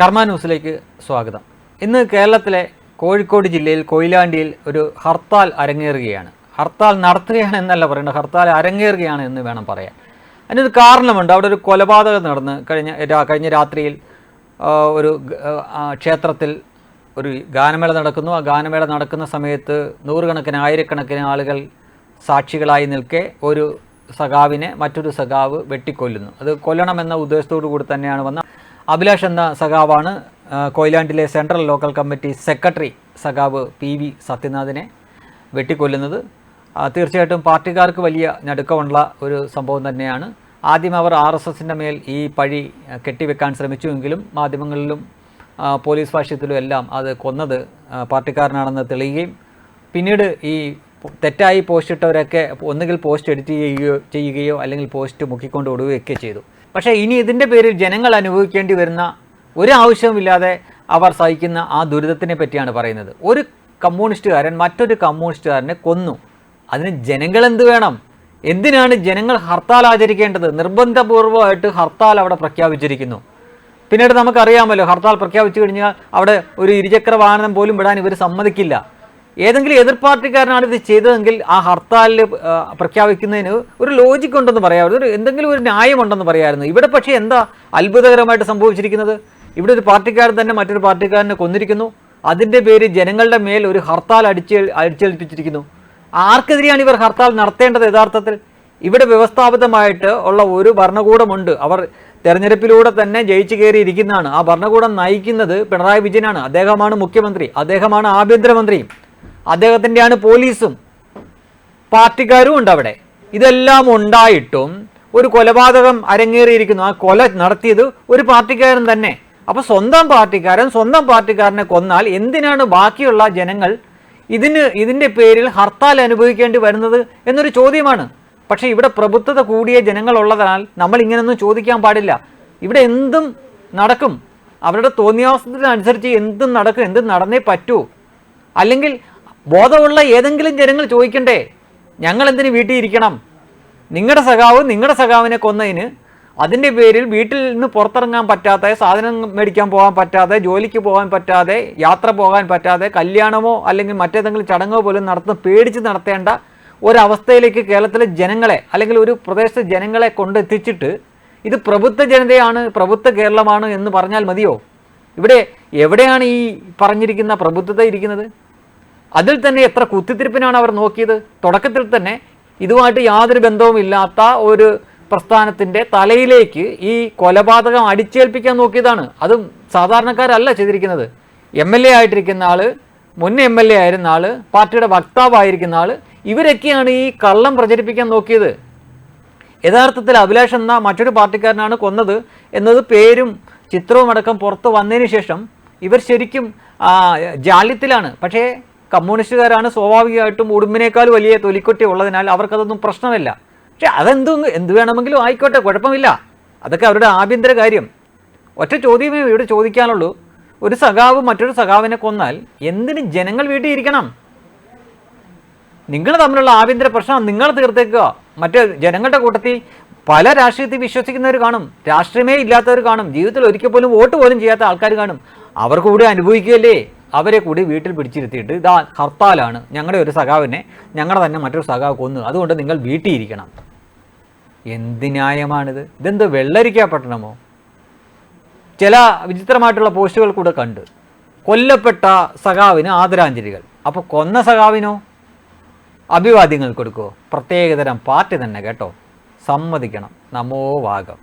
കർമ്മ ന്യൂസിലേക്ക് സ്വാഗതം. ഇന്ന് കേരളത്തിലെ കോഴിക്കോട് ജില്ലയിൽ കൊയിലാണ്ടിയിൽ ഒരു ഹർത്താൽ അരങ്ങേറുകയാണ്. ഹർത്താൽ നടത്തുകയാണ് എന്നല്ല പറയേണ്ടത്. ഹർത്താൽ അരങ്ങേറുകയാണ് എന്ന് വേണം പറയാൻ. അതിനൊരു കാരണമുണ്ട്. അവിടെ ഒരു കൊലപാതകം നടന്ന് കഴിഞ്ഞ കഴിഞ്ഞ രാത്രിയിൽ ഒരു ക്ഷേത്രത്തിൽ ഒരു ഗാനമേള നടക്കുന്നു. ആ ഗാനമേള നടക്കുന്ന സമയത്ത് നൂറുകണക്കിന് ആയിരക്കണക്കിന് ആളുകൾ സാക്ഷികളായി നിൽക്കെ ഒരു സഖാവിനെ മറ്റൊരു സഖാവ് വെട്ടിക്കൊല്ലുന്നു. അത് കൊല്ലണമെന്ന ഉദ്ദേശത്തോടു കൂടി തന്നെയാണ് വന്ന അഭിലാഷ് എന്ന സഖാവാണ് കൊയിലാണ്ടിലെ സെൻട്രൽ ലോക്കൽ കമ്മിറ്റി സെക്രട്ടറി സഖാവ് പി വി സത്യനാഥിനെ വെട്ടിക്കൊല്ലുന്നത്. തീർച്ചയായിട്ടും പാർട്ടിക്കാർക്ക് വലിയ ഞടുക്കമുള്ള ഒരു സംഭവം തന്നെയാണ്. ആദ്യം അവർ ആർ എസ് എസിന്റെ മേൽ ഈ പഴി കെട്ടിവെക്കാൻ ശ്രമിച്ചുവെങ്കിലും മാധ്യമങ്ങളിലും പോലീസ് ഭാഷ്യത്തിലും എല്ലാം അത് കൊന്നത് പാർട്ടിക്കാരനാണെന്ന് തെളിയുകയും പിന്നീട് ഈ തെറ്റായി പോസ്റ്റ് ഇട്ടവരൊക്കെ ഒന്നുകിൽ പോസ്റ്റ് എഡിറ്റ് ചെയ്യുകയോ ചെയ്യുകയോ അല്ലെങ്കിൽ പോസ്റ്റ് മുക്കിക്കൊണ്ട് ഓടുകയൊക്കെ ചെയ്തു. പക്ഷേ ഇനി ഇതിന്റെ പേരിൽ ജനങ്ങൾ അനുഭവിക്കേണ്ടി വരുന്ന ഒരു ആവശ്യവുമില്ലാതെ അവർ സഹിക്കുന്ന ആ ദുരിതത്തിനെ പറ്റിയാണ് പറയുന്നത്. ഒരു കമ്മ്യൂണിസ്റ്റുകാരൻ മറ്റൊരു കമ്മ്യൂണിസ്റ്റുകാരനെ കൊന്നു. അതിന് ജനങ്ങൾ എന്ത് വേണം? എന്തിനാണ് ജനങ്ങൾ ഹർത്താൽ ആചരിക്കേണ്ടത്? നിർബന്ധപൂർവമായിട്ട് ഹർത്താൽ അവിടെ പ്രഖ്യാപിച്ചിരിക്കുന്നു. പിന്നീട് നമുക്കറിയാമല്ലോ ഹർത്താൽ പ്രഖ്യാപിച്ചു കഴിഞ്ഞാൽ അവിടെ ഒരു ഇരുചക്ര വാഹനം പോലും വിടാൻ ഇവർ സമ്മതിക്കില്ല. ഏതെങ്കിലും എതിർ പാർട്ടിക്കാരനാണ് ഇത് ചെയ്തതെങ്കിൽ ആ ഹർത്താലിൽ പ്രഖ്യാപിക്കുന്നതിന് ഒരു ലോജിക് ഉണ്ടെന്ന് പറയാമായിരുന്നു. ഒരു എന്തെങ്കിലും ഒരു ന്യായമുണ്ടെന്ന് പറയാമായിരുന്നു. ഇവിടെ പക്ഷേ എന്താ അത്ഭുതകരമായിട്ട് സംഭവിച്ചിരിക്കുന്നത്? ഇവിടെ ഒരു പാർട്ടിക്കാരൻ തന്നെ മറ്റൊരു പാർട്ടിക്കാരനെ കൊന്നിരിക്കുന്നു. അതിന്റെ പേര് ജനങ്ങളുടെ മേൽ ഒരു ഹർത്താൽ അടിച്ച് അടിച്ചേൽപ്പിച്ചിരിക്കുന്നു. ആർക്കെതിരെയാണ് ഇവർ ഹർത്താൽ നടത്തേണ്ടത് യഥാർത്ഥത്തിൽ? ഇവിടെ വ്യവസ്ഥാപിതമായിട്ട് ഉള്ള ഒരു ഭരണകൂടമുണ്ട്. അവർ തെരഞ്ഞെടുപ്പിലൂടെ തന്നെ ജയിച്ചു കയറിയിരിക്കുന്നതാണ്. ആ ഭരണകൂടം നയിക്കുന്നത് പിണറായി വിജയനാണ്. അദ്ദേഹമാണ് മുഖ്യമന്ത്രി. അദ്ദേഹമാണ് ആഭ്യന്തരമന്ത്രിയും. അദ്ദേഹത്തിന്റെയാണ് പോലീസും പാർട്ടിക്കാരും ഉണ്ട് അവിടെ. ഇതെല്ലാം ഉണ്ടായിട്ടും ഒരു കൊലപാതകം അരങ്ങേറിയിരിക്കുന്നു. ആ കൊല നടത്തിയത് ഒരു പാർട്ടിക്കാരൻ തന്നെ. അപ്പോൾ സ്വന്തം പാർട്ടിക്കാരൻ സ്വന്തം പാർട്ടിക്കാരനെ കൊന്നാൽ എന്തിനാണ് ബാക്കിയുള്ള ജനങ്ങൾ ഇതിന് ഇതിന്റെ പേരിൽ ഹർത്താൽ അനുഭവിക്കേണ്ടി വരുന്നത് എന്നൊരു ചോദ്യമാണ്. പക്ഷേ ഇവിടെ പ്രബുദ്ധത കൂടിയ ജനങ്ങളുള്ളതിനാൽ നമ്മൾ ഇങ്ങനെയൊന്നും ചോദിക്കാൻ പാടില്ല. ഇവിടെ എന്തും നടക്കും. അവരുടെ തോന്നിയാവസ്ഥത്തിനനുസരിച്ച് എന്തും നടക്കും എന്തും നടന്നേ പറ്റൂ. അല്ലെങ്കിൽ ബോധമുള്ള ഏതെങ്കിലും ജനങ്ങൾ ചോദിക്കണ്ടേ? ഞങ്ങൾ എന്തിന് വീട്ടിൽ ഇരിക്കണം? നിങ്ങളുടെ സഖാവ് നിങ്ങളുടെ സഖാവിനെ കൊന്നതിന് അതിന്റെ പേരിൽ വീട്ടിൽ നിന്ന് പുറത്തിറങ്ങാൻ പറ്റാതെ സാധനം മേടിക്കാൻ പോകാൻ പറ്റാതെ ജോലിക്ക് പോകാൻ പറ്റാതെ യാത്ര പോകാൻ പറ്റാതെ കല്യാണമോ അല്ലെങ്കിൽ മറ്റേതെങ്കിലും ചടങ്ങോ പോലും നടത്തുന്ന പേടിച്ച് നടത്തേണ്ട ഒരവസ്ഥയിലേക്ക് കേരളത്തിലെ ജനങ്ങളെ അല്ലെങ്കിൽ ഒരു പ്രദേശത്തെ ജനങ്ങളെ കൊണ്ടെത്തിച്ചിട്ട് ഇത് പ്രബുദ്ധ ജനതയാണ് പ്രബുദ്ധ കേരളമാണ് എന്ന് പറഞ്ഞാൽ മതിയോ? ഇവിടെ എവിടെയാണ് ഈ പറഞ്ഞിരിക്കുന്ന പ്രബുദ്ധത ഇരിക്കുന്നത്? അതിൽ തന്നെ എത്ര കുത്തിത്തിരിപ്പിനാണ് അവർ നോക്കിയത്? തുടക്കത്തിൽ തന്നെ ഇതുമായിട്ട് യാതൊരു ബന്ധവുമില്ലാത്ത ഒരു പ്രസ്ഥാനത്തിന്റെ തലയിലേക്ക് ഈ കൊലപാതകം അടിച്ചേൽപ്പിക്കാൻ നോക്കിയതാണ്. അതും സാധാരണക്കാരല്ല ചെയ്തിരിക്കുന്നത്. എം എൽ എ ആയിട്ടിരിക്കുന്ന ആൾ മുൻ എം എൽ എ ആയിരുന്ന ആൾ പാർട്ടിയുടെ വക്താവായിരിക്കുന്ന ആൾ ഇവരൊക്കെയാണ് ഈ കള്ളം പ്രചരിപ്പിക്കാൻ നോക്കിയത്. യഥാർത്ഥത്തിൽ അഭിലാഷ് എന്ന മറ്റൊരു പാർട്ടിക്കാരനാണ് കൊന്നത് എന്നത് പേരും ചിത്രവും അടക്കം പുറത്ത് വന്നതിന് ശേഷം ഇവർ ശരിക്കും ജാള്യത്തിലാണ്. പക്ഷേ കമ്മ്യൂണിസ്റ്റുകാരാണ് സ്വാഭാവികമായിട്ടും ഉടുമ്പിനേക്കാൾ വലിയ തൊലിക്കൊട്ടി ഉള്ളതിനാൽ അവർക്കതൊന്നും പ്രശ്നമില്ല. പക്ഷെ അതെന്തും എന്ത് വേണമെങ്കിലും ആയിക്കോട്ടെ കുഴപ്പമില്ല. അതൊക്കെ അവരുടെ ആഭ്യന്തര കാര്യം. ഒറ്റ ചോദ്യമേ ഇവിടെ ചോദിക്കാനുള്ളൂ. ഒരു സഖാവ് മറ്റൊരു സഖാവിനെ കൊന്നാൽ എന്തിന് ജനങ്ങൾ വീട്ടിൽ ഇരിക്കണം? നിങ്ങൾ തമ്മിലുള്ള ആഭ്യന്തര പ്രശ്നം നിങ്ങൾ തീർത്തേക്കുക. മറ്റ് ജനങ്ങളുടെ കൂട്ടത്തിൽ പല രാഷ്ട്രീയത്തിൽ വിശ്വസിക്കുന്നവർ കാണും. രാഷ്ട്രീയമേ ഇല്ലാത്തവർ കാണും. ജീവിതത്തിൽ ഒരിക്കൽ പോലും വോട്ട് പോലും ചെയ്യാത്ത ആൾക്കാർ കാണും. അവർ കൂടെ അനുഭവിക്കുകയല്ലേ? അവരെ കൂടി വീട്ടിൽ പിടിച്ചിരുത്തിയിട്ട് ഇതാ ഹർത്താലാണ് ഞങ്ങളുടെ ഒരു സഖാവിനെ ഞങ്ങളുടെ തന്നെ മറ്റൊരു സഖാവ് കൊന്നു അതുകൊണ്ട് നിങ്ങൾ വീട്ടിൽ ഇരിക്കണം. എന്ത് ന്യായമാണിത്? ഇതെന്ത് വെള്ളരിക്ക പട്ടണമോ? ചില വിചിത്രമായിട്ടുള്ള പോസ്റ്റുകൾ കൂടെ കണ്ട് കൊല്ലപ്പെട്ട സഖാവിന് ആദരാഞ്ജലികൾ. അപ്പോൾ കൊന്ന സഖാവിനോ? അഭിവാദ്യങ്ങൾ കൊടുക്കുമോ പ്രത്യേകതരം പാർട്ടി തന്നെ കേട്ടോ. സമ്മതിക്കണം. നമോ വാഗം.